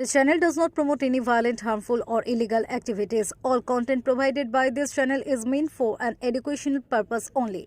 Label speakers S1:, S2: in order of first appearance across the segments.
S1: This channel does not promote any violent, harmful, or illegal activities. All content provided by this channel is meant for an educational purpose only.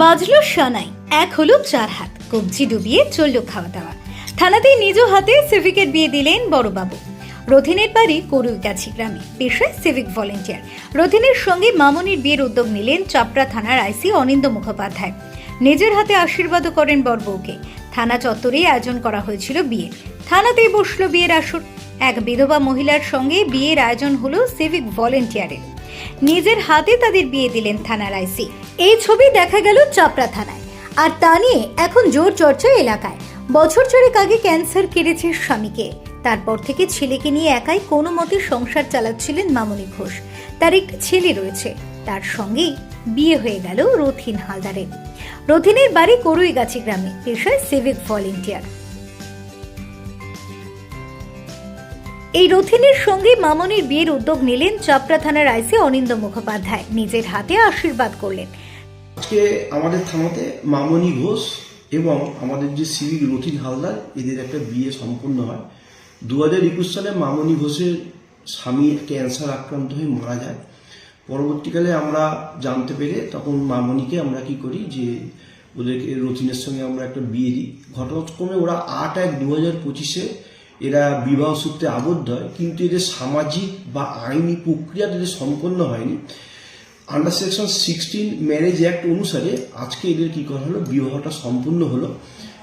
S1: বাজলো সানাই এক হলো চার হাত কবজি ডুবিয়ে চলল খাওয়া দাওয়া থানাতেই নিজ হাতে সিভিকের বিয়ে দিলেন বড়বাবু রথিনের বাড়ি করুইগাছি গ্রামে। পেশায় সিভিক ভলেন্টিয়ার রথিনের সঙ্গে মামনির বিয়ের উদ্যোগ নিলেন চাপড়া থানার আইসি অনিন্দ মুখোপাধ্যায়। নিজের হাতে আশীর্বাদও করেন বরবউকে থানা চত্বরেই আয়োজন করা হয়েছিল বিয়ে। থানাতেই বসল বিয়ের আসর। এক বিধবা মহিলার সঙ্গে বিয়ের আয়োজন হলো সিভিক ভলেন্টিয়ারের নিজের হাতে তাদের বিয়ে দিলেন থানার আইসি। এই ছবি দেখা গেল চাপড়া থানায়। আর তা নিয়ে এখন জোর চর্চা এলাকায়। বছর চারেক আগে ক্যান্সার কেড়েছে স্বামীকে। তারপর থেকে ছেলেকে নিয়ে একাই কোনো মতে সংসার চালাচ্ছিলেন মামনি ঘোষ। তার একটি ছেলে রয়েছে। তার সঙ্গেই বিয়ে হয়ে গেল রথিন হালদারের রথিনের বাড়ি করুইগাছি গ্রামে, পেশায় সিভিক ভলেন্টিয়ার। এই রথিনের সঙ্গে মামনির বিয়ের উদ্যোগ নিলেন চাপড়া থানার আইসি অনিন্দ মুখোপাধ্যায়। নিজের হাতে আশীর্বাদ করলেন।
S2: আজকে আমাদের থানাতে মামনি ঘোষ এবং আমাদের যে সিভিক রথিন হালদার, এদের একটা বিয়ে সম্পন্ন হয়। দু হাজার একুশ সালে মামনি ঘোষের স্বামী ক্যান্সার আক্রান্ত হয়ে মারা যায়। পরবর্তীকালে আমরা জানতে পেরে তখন মামনিকে আমরা কি করি যে ওদেরকে রথিনের সঙ্গে আমরা একটা বিয়ে দিই। ঘটনাক্রমে ওরা আট এক দু হাজার পঁচিশে এরা বিবাহ সূত্রে আবদ্ধ হয়, কিন্তু এদের সামাজিক বা আইনি প্রক্রিয়া এদের সম্পন্ন হয়নি। Under section sixteen marriage act অনুসারে আজকে এদের কি করা হলো, বিবাহটা সম্পূর্ণ হলো।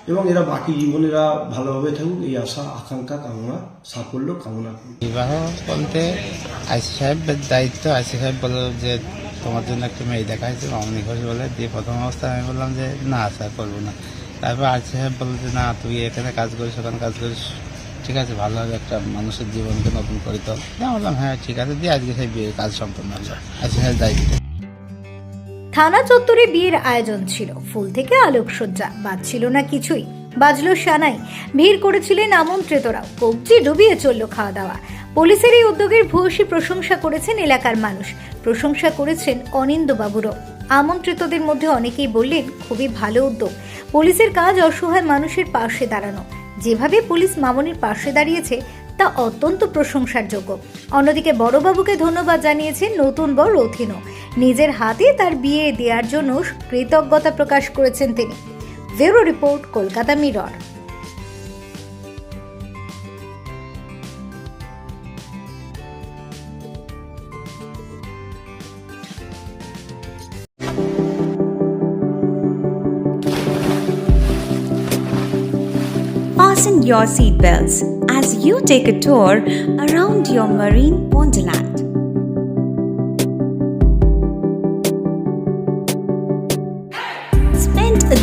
S2: এবং এরা বাকি জীবন এরা ভালোভাবে থাকুক, এই আশা, আকাঙ্ক্ষা, কামনা, সাফল্য, কামনা
S3: বিবাহ বলতে আইসি সাহেবের দায়িত্ব, আইসি সাহেব বলল যে, তোমার জন্য একটা মেয়ে দেখা হয়েছে মামনি ঘোষ বলে, দিয়ে প্রথম অবস্থায় আমি বললাম যে, না স্যার করব না। তারপর আইসি সাহেব বলল যে, না, তুই এখানে কাজ করিস, ওখানে কাজ করিস, ঠিক আছে ভালো হবে একটা মানুষের জীবনকে নতুন করিতে আমি বললাম হ্যাঁ ঠিক আছে, দিয়ে আজকে সেই কাজ সম্পন্ন হলো। আইসি সাহেব দায়িত্ব।
S1: থানা চত্বরে বিয়ের আয়োজন ছিল। ফুল থেকে আলোকসজ্জা বাজছিল না কিছুই। বাজলো সানাই। ভিড় করেছিলেন আমন্ত্রিতরাও। কবজি ডুবিয়ে চলল খাওয়া দাওয়া পুলিশের এই উদ্যোগের ভূয়সী প্রশংসা করেছেন এলাকার মানুষ। প্রশংসা করেছেন অনিন্দবাবুরও। আমন্ত্রিতদের মধ্যে অনেকেই বললেন, খুবই ভালো উদ্যোগ। পুলিশের কাজ অসহায় মানুষের পাশে দাঁড়ানো। যেভাবে পুলিশ মামনির পাশে দাঁড়িয়েছে, তা অত্যন্ত প্রশংসার যোগ্য। অন্যদিকে বড়বাবুকে ধন্যবাদ জানিয়েছেন নতুন বর রথিনও নিজের হাতে তার বিয়ে দেওয়ার জন্য কৃতজ্ঞতা প্রকাশ করেছেন তিনি bureau report Kolkata mirror
S4: Fasten your seatbelts as you take a tour around your marine wonderland.